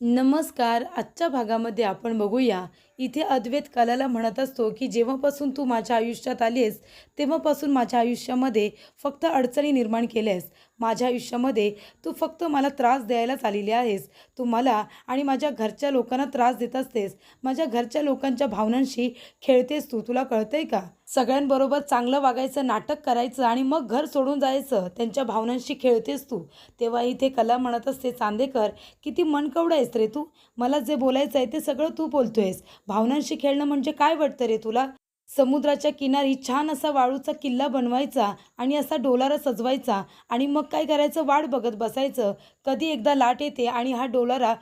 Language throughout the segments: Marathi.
नमस्कार आजच्या भागामध्ये आपण बघूया. इथे अद्वैत कलाला म्हणत असतो की जेव्हापासून तू माझ्या आयुष्यात आलीस तेव्हापासून माझ्या आयुष्यामध्ये फक्त अडचणी निर्माण केल्यास. माझ्या आयुष्यामध्ये तू फक्त मला त्रास द्यायलाच आलेली आहेस. तू मला आणि माझ्या घरच्या लोकांना त्रास देत असतेस. माझ्या घरच्या लोकांच्या भावनांशी खेळतेस तू. तुला कळतंय का? सगळ्यांबरोबर चांगलं वागायचं नाटक करायचं आणि मग घर सोडून जायचं. त्यांच्या भावनांशी खेळतेस तू. तेव्हा इथे कला म्हणत असते चांदेकर किती मनकवडं आहेस रे तू. मला जे बोलायचं आहे ते सगळं तू बोलतोयस. भावनांशी खेळणं म्हणजे काय वाटतं रे तुला? समुद्राच्या किनारी छान असा वाळूचा किल्ला बनवायचा आणि असा डोलारा सजवायचा आणि मग काय करायचं? वाट बघत बसायचं. कधी एकदा लाट येते आणि हा डोलारा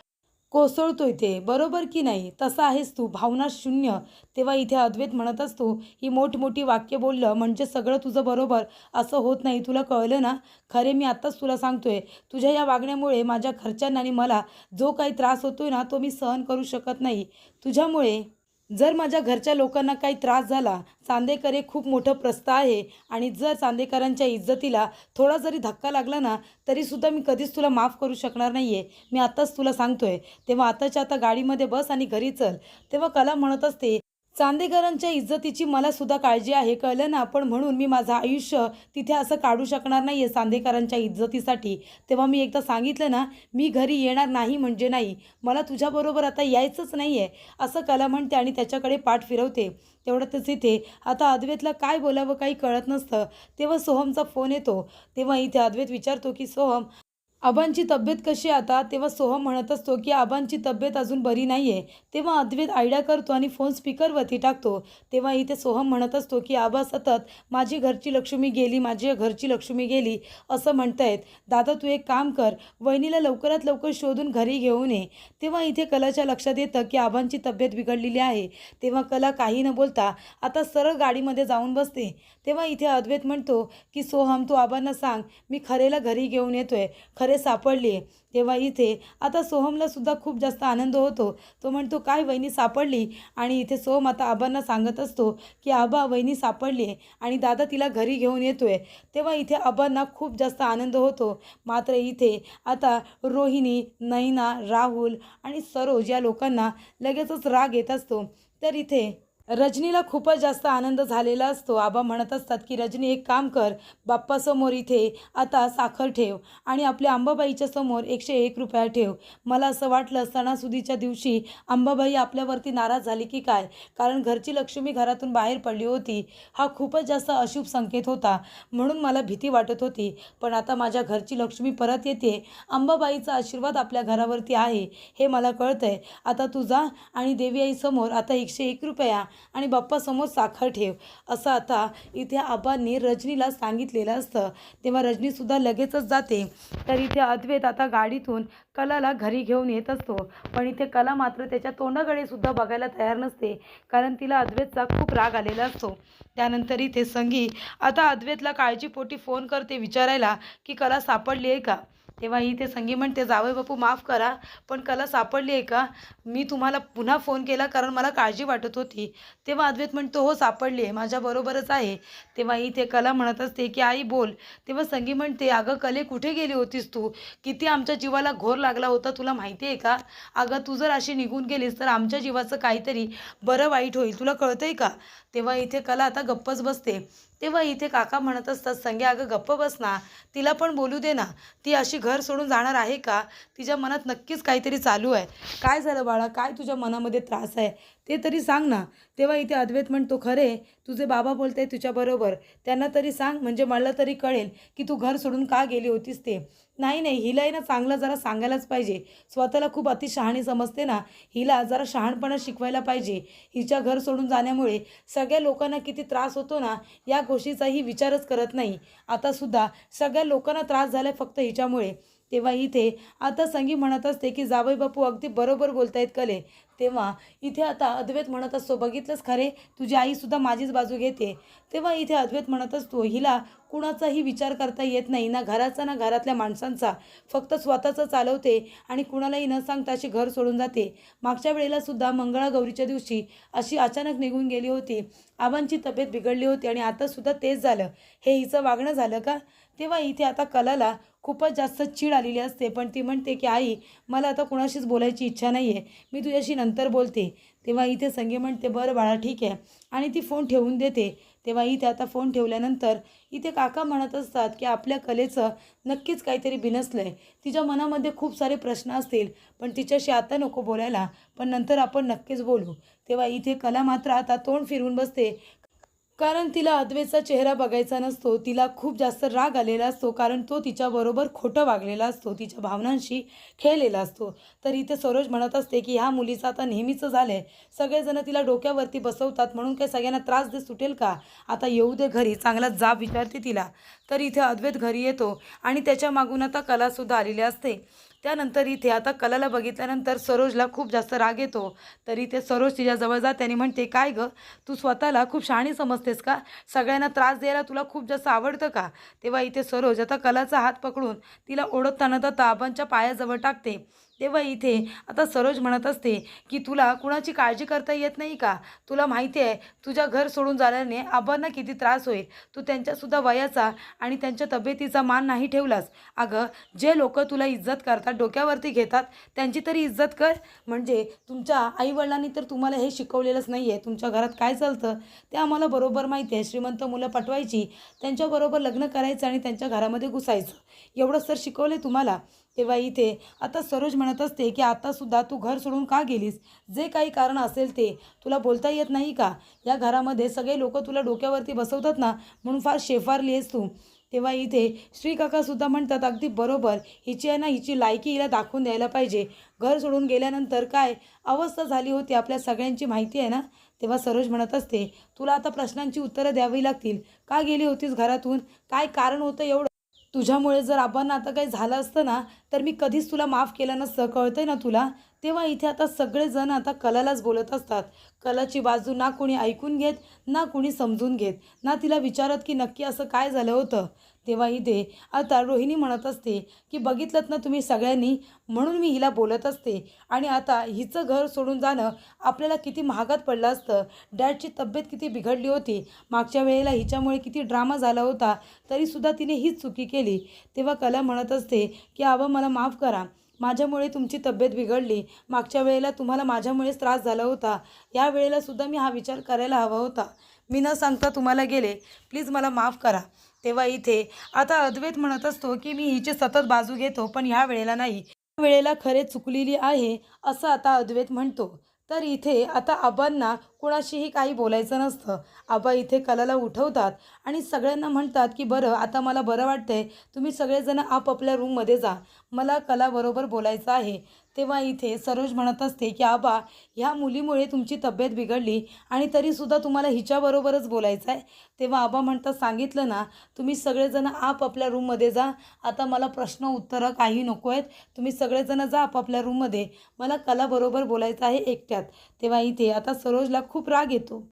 कोसळतो ते. बरोबर की नाही? तसा आहेस तू. भावना शून्य. तेव्हा इथे अद्वैत म्हणत असतो ही मोठमोठी वाक्य बोललं म्हणजे सगळं तुझं बरोबर. असं होत नाही. तुला कळलं ना? खरे मी आत्ताच तुला सांगतोय. तुझ्या या वागण्यामुळे माझ्या घरच्यांना आणि मला जो काही त्रास होतोय ना तो मी सहन करू शकत नाही. तुझ्यामुळे जर माझ्या घरच्या लोकांना काही त्रास झाला चांदेकर हे खूप मोठं प्रस्थ आहे आणि जर चांदेकरांच्या इज्जतीला थोडा जरी धक्का लागला ना तरीसुद्धा मी कधीच तुला माफ करू शकणार नाही आहे मी आत्ताच तुला सांगतोय. तेव्हा आताच्या आता गाडीमध्ये बस आणि घरी चल. तेव्हा कला म्हणत असते चांदेकरांच्या इज्जतीची मला सुद्धा काळजी आहे. कळलं ना? पण म्हणून मी माझं आयुष्य तिथे असं काढू शकणार नाही आहे चांदेकरांच्या इज्जतीसाठी. तेव्हा मी एकदा सांगितलं ना मी घरी येणार नाही म्हणजे नाही. मला तुझ्याबरोबर आता यायचंच नाही आहे असं कला म्हणते आणि त्याच्याकडे पाठ फिरवते. तेवढ्यातच इथे आता अद्वैतला काय बोलावं काही कळत नसतं. तेव्हा सोहमचा फोन येतो. तेव्हा इथे अद्वैत विचारतो की सोहम आबांची तब्येत कशी आहे आता? तेव्हा सोहम म्हणत असतो की आबांची तब्येत अजून बरी नाही आहे तेव्हा अद्वैत आयडिया करतो आणि फोन स्पीकरवरती टाकतो. तेव्हा इथे सोहम म्हणत असतो की आबा सतत माझी घरची लक्ष्मी गेली माझी घरची लक्ष्मी गेली असं म्हणतायत. दादा तू एक काम कर वहिनीला लवकरात लवकर शोधून घरी घेऊन ये. तेव्हा इथे कलाच्या लक्षात येतं की आबांची तब्येत बिघडलेली आहे. तेव्हा कला काही न बोलता आता सरळ गाडीमध्ये जाऊन बसते. तेव्हा इथे अद्वैत म्हणतो की सोहम तू आबांना सांग मी खरेला घरी घेऊन येतोय. खरे सापडली तेव्हा इथे आता सोहमला सुद्धा खूप जास्त आनंद होतो. तो म्हणतो काय वहिनी सापडली? आणि इथे सोहम आता आबांना सांगत असतो की आबा वहिनी सापडली आहे आणि दादा तिला घरी घेऊन येतोय. तेव्हा इथे आबांना खूप जास्त आनंद होतो. मात्र इथे आता रोहिणी नैना राहुल आणि सरोज या लोकांना लगेचच राग येत असतो. तर इथे रजनीला खूपच जास्त आनंद झालेला असतो. आबा म्हणत असतात की रजनी एक काम कर. बाप्पासमोर इथे आता साखर ठेव आणि आपल्या अंबाबाईच्या समोर एकशे एक रुपया ठेव. मला असं वाटलं सणासुदीच्या दिवशी अंबाबाई आपल्यावरती नाराज झाली की काय? कारण घरची लक्ष्मी घरातून बाहेर पडली होती. हा खूपच जास्त अशुभ संकेत होता म्हणून मला भीती वाटत होती. पण आता माझ्या घरची लक्ष्मी परत येते. अंबाबाईचा आशीर्वाद आपल्या घरावरती आहे. हे मला कळतंय. आता तुझा आणि देवी आईसमोर आता एकशे एक रुपया आणि बाप्पासमोर साखर ठेव. असं आता इथे आबांनी रजनीला सांगितलेलं असतं. तेव्हा रजनीसुद्धा लगेचच जाते. तर इथे अद्वैत आता गाडीतून कलाला घरी घेऊन येत असतो. पण इथे कला मात्र त्याच्या तोंडाकडे सुद्धा बघायला तयार नसते. कारण तिला अद्वैतचा खूप राग आलेला असतो. त्यानंतर इथे संगी आता अद्वैतला काळजीपोटी फोन करते विचारायला की कला सापडली आहे का? तेव्हा इथे संगी म्हणते जावई बापू माफ करा पण कला सापडली आहे का? मी तुम्हाला पुन्हा फोन केला कारण मला काळजी वाटत होती. तेव्हा अद्वैत म्हणतो हो सापडली आहे माझ्याबरोबरच आहे. तेव्हा इथे कला म्हणत असते की आई बोल. तेव्हा संगी म्हणते अगं कले कुठे गेली होतीस तू? किती आमच्या जीवाला घोर लागला होता तुला माहिती आहे का? अगं तू जर अशी निघून गेलीस तर आमच्या जीवाचं काहीतरी बरं वाईट होईल तुला कळतंय का? तेव्हा इथे कला आता गप्पच बसते. तेव्हा इथे काका म्हणत असतात संगे अगं गप्प बस ना. तिला पण बोलू दे ना. ती अशी घर सोडून जाणार आहे का? तिच्या मनात नक्कीच काहीतरी चालू आहे. काय झालं बाळा? काय तुझ्या मनामध्ये त्रास आहे? ते तरी सांग ना. तेव्हा इथे अद्वैत म्हणतो खरे तुझे बाबा बोलते तुझ्याबरोबर त्यांना तरी सांग म्हणजे मला तरी कळेल की तू घर सोडून का गेली होतीस ते. नाही नाही हिलाही ना चांगलं जरा सांगायलाच पाहिजे. स्वतःला खूप अतिशहाणी समजते ना. हिला जरा शहाणपणा शिकवायला पाहिजे. हिच्या घर सोडून जाण्यामुळे सगळ्या लोकांना किती त्रास होतो ना या गोष्टीचाही विचारच करत नाही. आतासुद्धा सगळ्या लोकांना त्रास झाला फक्त हिच्यामुळे. तेव्हा इथे आता संगी म्हणत असते की जावई बापू अगदी बरोबर बोलतायत कले. तेव्हा इथे आता अद्वैत म्हणत असतो बघितलंच खरे? तुझी आईसुद्धा माझीच बाजू घेते. तेव्हा इथे अद्वैत म्हणत असतो हिला कुणाचाही विचार करता येत नाही ना घराचा ना घरातल्या माणसांचा. फक्त स्वतःचं चालवते आणि कुणालाही न सांगता अशी घर सोडून जाते. मागच्या वेळेला सुद्धा मंगळागौरीच्या दिवशी अशी अचानक निघून गेली होती. आबांची तब्येत बिघडली होती आणि आतासुद्धा तेच झालं. हे हिचं वागणं झालं का? तेव्हा इथे आता कलाला खूपच जास्त चीड आलेली असते पण ती म्हणते की आई मला आता कुणाशीच बोलायची इच्छा नाही आहे मी तुझ्याशी नंतर बोलते. तेव्हा इथे संगे म्हणते बरं बाळा ठीक आहे. आणि ती फोन ठेवून देते. तेव्हा इथे आता फोन ठेवल्यानंतर इथे काका म्हणत असतात की आपल्या कलेचं नक्कीच काहीतरी बिनसलं आहे तिच्या मनामध्ये खूप सारे प्रश्न असतील पण तिच्याशी आता नको बोलायला पण नंतर आपण नक्कीच बोलू. तेव्हा इथे कला मात्र आता तोंड फिरवून बसते. कारण तिला अद्वेचा चेहरा बघायचा नसतो तिला खूप जास्त राग आलेला असतो कारण तो तिच्याबरोबर खोटं वागलेला असतो तिच्या भावनांशी खेळलेला असतो. तर इथे सरोज म्हणत असते की ह्या मुलीचं आता नेहमीचं झालं आहे सगळेजण तिला डोक्यावरती बसवतात म्हणून काय सगळ्यांना त्रास दे सुटेल का? आता येऊ दे घरी चांगला जाब विचारते तिला. तर इथे अद्वैत घरी येतो आणि त्याच्या मागून आता कलासुद्धा आलेली असते. त्यानंतर इथे आता कलाला बघितल्यानंतर सरोजला खूप जास्त राग येतो. तर इथे सरोज तिच्याजवळ जाते आणि म्हणते काय गं? तू स्वतःला खूप शहाणी समजतेस का? सगळ्यांना त्रास द्यायला तुला खूप जास्त आवडतं का? तेव्हा इथे सरोज आता कलाचा हात पकडून तिला ओढताना तर ताबांच्या पायाजवळ टाकते. तेव्हा इथे आता सरोज म्हणत असते की तुला कुणाची काळजी करता येत नाही का? तुला माहिती आहे तुझ्या घर सोडून झाल्याने आबांना किती त्रास होईल. तू त्यांच्यासुद्धा वयाचा आणि त्यांच्या तब्येतीचा मान नाही ठेवलास. अगं जे लोक तुला इज्जत करतात डोक्यावरती घेतात त्यांची तरी इज्जत कर. म्हणजे तुमच्या आईवडिलांनी तर तुम्हाला हे शिकवलेलंच नाही आहे तुमच्या घरात काय चालतं? ते आम्हाला बरोबर माहिती आहे. श्रीमंत मुलं पटवायची त्यांच्याबरोबर लग्न करायचं आणि त्यांच्या घरामध्ये घुसायचं. एवढं सर शिकवले तुम्हाला? तेव्हा इथे आता सरोज म्हणत असते की आतासुद्धा तू घर सोडून का गेलीस? जे काही कारण असेल ते. तुला बोलता येत नाही का? या घरामध्ये सगळे लोक तुला डोक्यावरती बसवतात ना? म्हणून फार शेफारली आहेस तू. तेव्हा इथे श्रीकाकासुद्धा म्हणतात अगदी बरोबर. हिची आहे ना हिची लायकी हिला दाखवून द्यायला पाहिजे. घर सोडून गेल्यानंतर काय? अवस्था झाली होती आपल्या सगळ्यांची माहिती आहे ना? तेव्हा सरोज म्हणत असते तुला आता प्रश्नांची उत्तरं द्यावी लागतील. का गेली होतीस घरातून? काय कारण होतं एवढं? तुझ्यामुळे जर आपण आता काही झालं असतं ना तर मी कधीच तुला माफ केलं नसतं. कळतंय ना तुला? तेव्हा इथे आता सगळेजण आता कलालाच बोलत असतात. कलाची बाजू ना कोणी ऐकून घेत ना कोणी समजून घेत. ना तिला विचारत की नक्की असं काय झालं होतं? तेव्हा इथे आता रोहिणी म्हणत असते की बघितलं ना तुम्ही सगळ्यांनी? म्हणून मी हिला बोलत असते. आणि आता हिचं घर सोडून जाणं आपल्याला किती महागात पडलं असतं. डॅडची तब्येत किती बिघडली होती. मागच्या वेळेला हिच्यामुळे किती ड्रामा झाला होता. तरीसुद्धा तिने हीच चुकी केली. तेव्हा कला म्हणत असते की आबा मला माफ करा. माझ्यामुळे तुमची तब्येत बिघडली. मागच्या वेळेला तुम्हाला माझ्यामुळेच त्रास झाला होता. या वेळेला सुद्धा मी हा विचार करायला हवा होता. मी न सांगता तुम्हाला गेले. प्लीज मला माफ करा. तेव्हा इथे. आता अद्वैत म्हणत असतो की मी हिची सतत बाजू घेतो पण ह्या वेळेला नाही. वेळेला खरे चुकलेली आहे असं आता अद्वैत म्हणतो. तर इथे आता आबांना कुणाशीही काही बोलायचं नसतं. आबा इथे कलाला उठवतात आणि सगळ्यांना म्हणतात की बरं आता मला बरं वाटतंय. तुम्ही सगळेजण आपापल्या रूममध्ये जा. मला कलाबरोबर बोलायचं आहे. तेव्हा इथे सरोज म्हणत असते की आबा ह्या मुलीमुळे तुमची तब्येत बिघडली आणि तरीसुद्धा तुम्हाला हिच्याबरोबरच बोलायचं आहे तेव्हा आबा म्हणतात सांगितलं ना तुम्ही सगळेजण आपापल्या रूममध्ये जा. आता मला प्रश्न उत्तरं काही नको आहेत तुम्ही सगळेजण जा आपापल्या रूममध्ये. मला कलाबरोबर बोलायचं आहे एकट्यात. तेव्हा इथे आता सरोजला खूप राग येतो.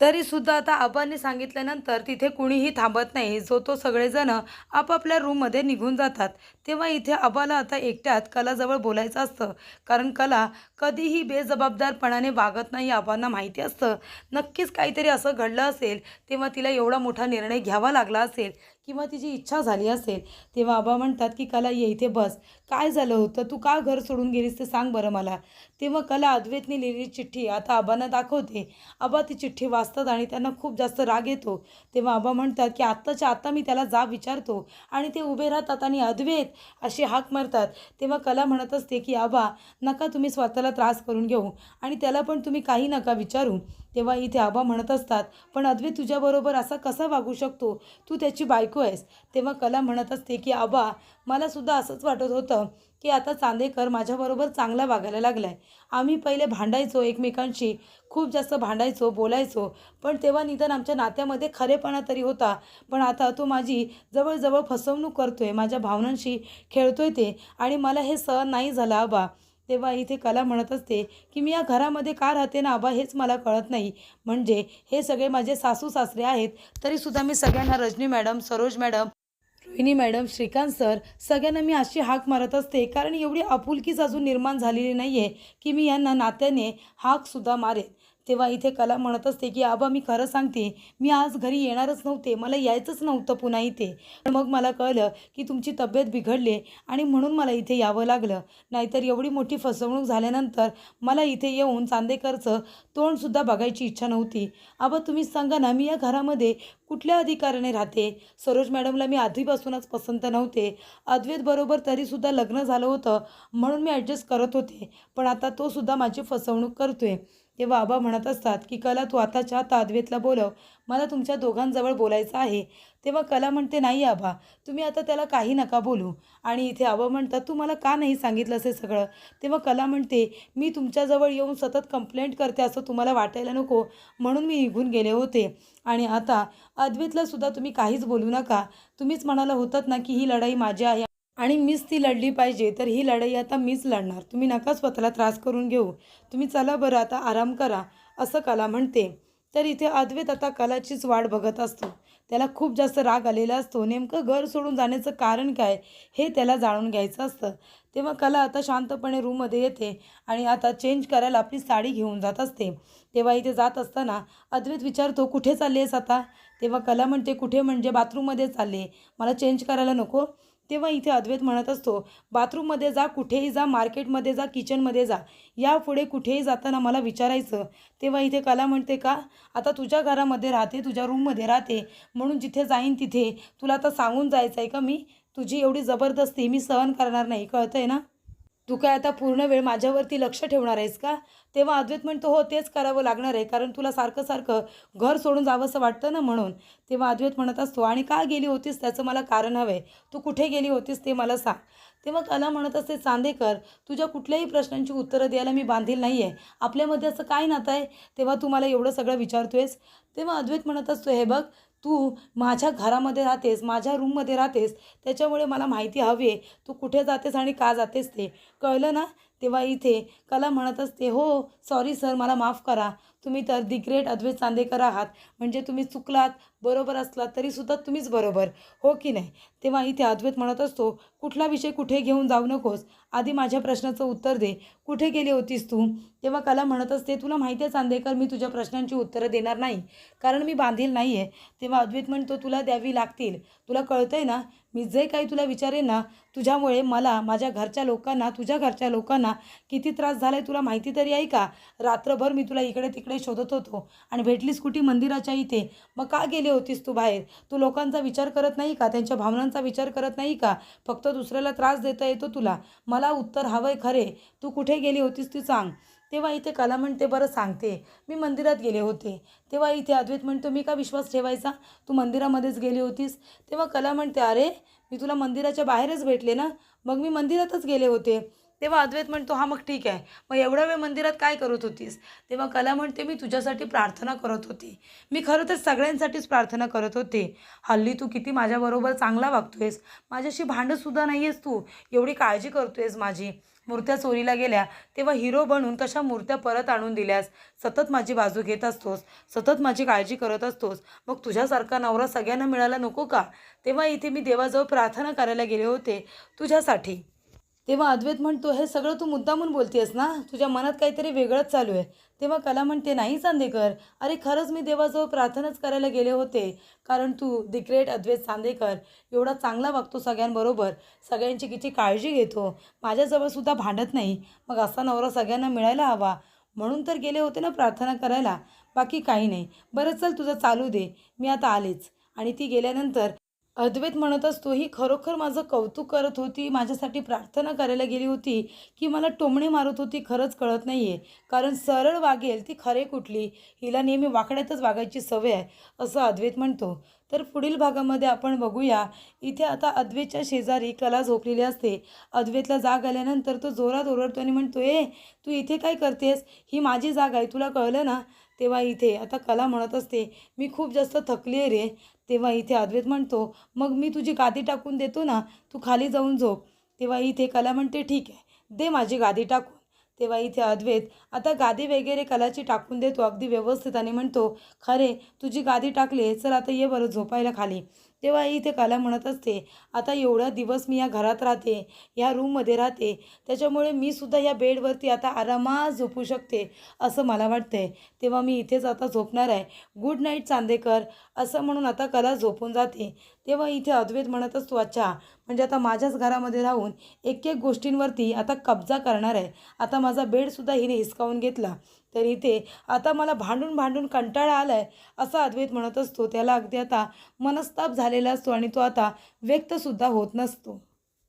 तरीसुद्धा आता आबांनी सांगितल्यानंतर तिथे कुणीही थांबत नाही. जो तो सगळेजण आपापल्या रूममध्ये निघून जातात. तेव्हा इथे आबाला आता एकट्यात कलाजवळ बोलायचं असतं. कारण कला कधीही बेजबाबदारपणाने वागत नाही आबांना माहिती असतं. नक्कीच काहीतरी असं घडलं असेल तेव्हा तिला एवढा मोठा निर्णय घ्यावा लागला असेल किंवा तिची इच्छा झाली असेल तेव्हा आबा म्हणतात की कला ये इथे बस. काय झालं होतं? तू का घर सोडून गेलीस ते सांग बरं मला. तेव्हा कला अद्वैतने लिहिलेली चिठ्ठी आता आबांना दाखवते. आबा ती चिठ्ठी वाचतात आणि त्यांना खूप जास्त राग येतो. तेव्हा आबा म्हणतात की आत्ताच्या आत्ता मी त्याला जा विचारतो आणि ते उभे राहतात आणि अद्वैत अशी हाक मारतात. तेव्हा कला म्हणत असते की आबा नका तुम्ही स्वतःला त्रास करून घेऊ. आणि त्याला पण तुम्ही काही नका विचारू. तेव्हा इथे आबा म्हणत असतात पण अद्वे तुझ्याबरोबर असा कसा वागू शकतो? तू त्याची बायको आहेस. तेव्हा कला म्हणत असते की आबा मलासुद्धा असंच वाटत होतं की आता चांदेकर माझ्याबरोबर चांगला वागायला लागला आहे आम्ही पहिले भांडायचो एकमेकांशी खूप जास्त भांडायचो बोलायचो. पण तेव्हा निदान आमच्या नात्यामध्ये खरेपणा तरी होता. पण आता तो माझी जवळजवळ फसवणूक करतोय माझ्या भावनांशी खेळतोय ते. आणि मला हे सहन नाही झालं आबा. तेव्हा इथे कला म्हणत असते की मी या घरामध्ये का राहते ना आबा हेच मला कळत नाही. म्हणजे हे सगळे माझे सासू सासरे आहेत तरीसुद्धा मी सगळ्यांना Rajni madam Saroj madam Rohini madam Shrikant sir सगळ्यांना मी अशी हाक मारत असते कारण एवढी आपुलकीच अजून निर्माण झालेली नाही आहे की मी यांना नात्याने हाकसुद्धा मारेन. तेव्हा इथे कला म्हणत असते की आबा मी खरं सांगते मी आज घरी येणारच नव्हते मला यायचंच नव्हतं पुन्हा इथे. पण मग मला कळलं की तुमची तब्येत बिघडली आणि म्हणून मला इथे यावं लागलं. नाहीतर एवढी मोठी फसवणूक झाल्यानंतर मला इथे येऊन चांदेकरचं तोंडसुद्धा बघायची इच्छा नव्हती. आबा तुम्हीच सांगा ना मी या घरामध्ये कुठल्या अधिकाराने राहते? सरोज मॅडमला मी आधीपासूनच पसंत नव्हते. अद्वैतबरोबर तरीसुद्धा लग्न झालं होतं म्हणून मी ॲडजस्ट करत होते. पण आता तो सुद्धा माझी फसवणूक करतोय. तेव्हा आबा म्हणत असतात की कला तू आताच्या आता अद्वैतला बोलव. मला तुमच्या दोघांजवळ बोलायचं आहे. तेव्हा कला म्हणते नाही आबा तुम्ही आता त्याला काही नका बोलू. आणि इथे आबा म्हणतात तू मला का नाही सांगितलं असे सगळं? तेव्हा कला म्हणते मी तुमच्याजवळ येऊन सतत कंप्लेंट करते असं तुम्हाला वाटायला नको. म्हणून मी निघून गेले होते. आणि आता अद्वैतला सुद्धा तुम्ही काहीच बोलू नका. तुम्हीच म्हणाला होतात ना की ही लढाई माझी आहे आणि मीच ती लढली पाहिजे तर ही लढाई आता मीच लढणार. तुम्ही नका स्वतःला त्रास करून घेऊ. तुम्ही चला बरं आता आराम करा असं कला म्हणते. तर इथे अद्वैत आता कलाचीच वाट बघत असतो. त्याला खूप जास्त राग आलेला असतो. नेमकं घर सोडून जाण्याचं कारण काय हे त्याला जाणून घ्यायचं असतं. तेव्हा कला आता शांतपणे रूममध्ये येते आणि आता चेंज करायला आपली साडी घेऊन जात असते. तेव्हा इथे जात असताना अद्वैत विचारतो कुठे चालली आहेस आता? तेव्हा कला म्हणते कुठे म्हणजे बाथरूममध्ये चालले मला चेंज करायला नको. तेव्हा इथे अद्वैत म्हणत असतो बाथरूममध्ये जा कुठेही जा मार्केटमध्ये जा किचनमध्ये जा. यापुढे कुठेही जाताना मला विचारायचं. तेव्हा इथे कला म्हणते का आता तुझ्या घरामध्ये राहते तुझ्या रूममध्ये राहते. म्हणून जिथे जाईन तिथे. तुला आता सांगून जायचं आहे का मी? तुझी एवढी जबरदस्ती मी सहन करणार नाही. कळतं आहे ना? तू काय आता पूर्ण वेळ माझ्यावरती लक्ष ठेवणार आहेस का? तेव्हा अद्वैत म्हणतो हो तेच करावं लागणार आहे कारण तुला सारखं सारखं घर सोडून जावंसं वाटतं ना म्हणून. तेव्हा अद्वैत म्हणत असतो आणि का गेली होतीस? त्याचं मला कारण हवं आहे तू कुठे गेली होतीस ते मला सांग. तेव्हा कला म्हणत असते चांदेकर तुझ्या कुठल्याही प्रश्नांची उत्तरं द्यायला मी बांधील नाही आहे आपल्यामध्ये असं काय नातं आहे? तेव्हा तू मला एवढं सगळं विचारतोयस? तेव्हा अद्वैत म्हणत असतो हे बघ तू माझ्या घरामध्ये राहतेस माझ्या रूममध्ये राहतेस त्याच्यामुळे मला माहिती हवी. आहे तू कुठे जातेस आणि का जातेस ते. कळलं ना? तेव्हा इथे कला म्हणत असते हो सॉरी सर मला माफ करा. तुम्ही तर दी ग्रेट अद्वैत चांदेकर आहात. म्हणजे तुम्ही चुकलात बरोबर असलात तरीसुद्धा तुम्हीच बरोबर. हो की नाही? तेव्हा इथे अद्वैत म्हणत असतो कुठला विषय कुठे घेऊन जाऊ नकोस? आधी माझ्या प्रश्नाचं उत्तर दे. कुठे गेली होतीस तू? तेव्हा कला म्हणत असते तुला माहिती आहे चांदेकर मी तुझ्या प्रश्नांची उत्तरं देणार नाही. कारण मी बांधील नाही आहे तेव्हा अद्वैत म्हणतो तुला द्यावी लागतील. तुला कळतंय ना? मी जे काही तुला विचारेन ना तुझ्यामुळे मला माझ्या घरच्या लोकांना तुझ्या घरच्या लोकांना किती त्रास झाला आहे तुला माहिती तरी आहे का? रात्रभर मी तुला इकडे तिकडे शोधत होतो. आणि भेटलीस कुठे मंदिराच्या इथे. मग का गेली होतीस तू बाहेर? तू लोकांचा विचार करत नाही का? त्यांच्या भावनांचा विचार करत नाही का? फक्त दुसऱ्याला त्रास देता येतो तुला. मला उत्तर हवं आहे खरे. तू कुठे गेली होतीस ती सांग. तेव्हा इथे कला म्हणते बरं सांगते. मी मंदिरात गेले होते. तेव्हा इथे अद्वैत म्हणतो मी का विश्वास ठेवायचा? तू मंदिरामध्येच गेली होतीस. तेव्हा कला म्हणते अरे मी तुला मंदिराच्या बाहेरच भेटले ना? मग मी मंदिरातच गेले होते. तेव्हा अद्वैत म्हणतो हा मग ठीक आहे. मग एवढा वेळ मंदिरात काय करत होतीस? तेव्हा कला म्हणते मी तुझ्यासाठी प्रार्थना करत होती. मी खरं तर सगळ्यांसाठीच प्रार्थना करत होते. हल्ली तू किती माझ्याबरोबर चांगला वागतोयस. माझ्याशी भांडतसुद्धा नाही आहेस तू. एवढी काळजी करतोयस माझी. मूर्त्या चोरीला गेल्या. तेव्हा हिरो बनून तशा मूर्त्या परत आणून दिल्यास सतत माझी बाजू घेत असतोस सतत माझी काळजी करत असतोस. मग तुझ्यासारखा नवरा सगळ्यांना मिळाला नको का? तेव्हा इथे मी देवाजवळ प्रार्थना करायला गेले होते. तुझ्यासाठी. तेव्हा अद्वैत म्हणतो हे सगळं तू मुद्दामून बोलतेस ना? तुझ्या मनात काहीतरी वेगळंच चालू आहे. तेव्हा कला म्हणते नाही चांदेकर. अरे खरंच मी देवाजवळ प्रार्थनाच करायला गेले होते. कारण तू दी ग्रेट अद्वैत चांदेकर. एवढा चांगला वागतो सगळ्यांबरोबर. सगळ्यांची किती काळजी घेतो. माझ्याजवळसुद्धा भांडत नाही. मग असा नवरा सगळ्यांना मिळायला हवा. म्हणून तर गेले होते ना प्रार्थना करायला. बाकी काही नाही. बरं चल तुझं चालू दे. मी आता आलेच. आणि ती गेल्यानंतर अद्वैत म्हणत असतो ही खरोखर माझं कौतुक करत होती माझ्यासाठी प्रार्थना करायला गेली होती की मला टोमणे मारत होती खरंच कळत नाही आहे कारण सरळ वागेल ती खरे कुठली? हिला नेहमी वाकड्यातच वागायची सवय आहे असं अद्वैत म्हणतो. तर पुढील भागामध्ये आपण बघूया. इथे आता अद्वेतच्या शेजारी कला झोपलेली असते. अद्वेतला जाग आल्यानंतर तो जोरात ओरडतो आणि म्हणतो ए तू इथे काय करतेस? ही माझी जागा आहे तुला कळलं ना? तेव्हा इथे आता कला म्हणत असते मी खूप जास्त थकली आहे रे. तेव्हा इथे अद्वैत म्हणतो मग मी तुझी गादी टाकून देतो ना? तू खाली जाऊन झोप. तेव्हा इथे कला म्हणते ठीक आहे दे माझी गादी टाकून. तेव्हा इथे अद्वैत आता गादी वगैरे कलाची टाकून देतो अगदी व्यवस्थित. आणि म्हणतो खरे तुझी गादी टाकली चल आता ये बरं झोपायला खाली. तेव्हा इथे कला म्हणत असते आता एवढा दिवस मी या घरात राहते या रूममध्ये राहते त्याच्यामुळे मी सुद्धा या बेडवरती आता आरामात झोपू शकते असं मला वाटतंय. तेव्हा मी इथेच आता झोपणार आहे. गुड नाईट चांदेकर असं म्हणून आता कला झोपून जाते. तेव्हा इथे अद्वैत म्हणत असतो अच्छा म्हणजे आता माझ्याच घरामध्ये राहून एक एक गोष्टींवरती आता कब्जा करणार आहे. आता माझा बेडसुद्धा हिने हिसकावून घेतला. तर इथे आता मला भांडून भांडून कंटाळा आला आहे असं अद्वैत म्हणत असतो. त्याला अगदी आता मनस्ताप झालेला असतो आणि तो आता व्यक्तसुद्धा होत नसतो.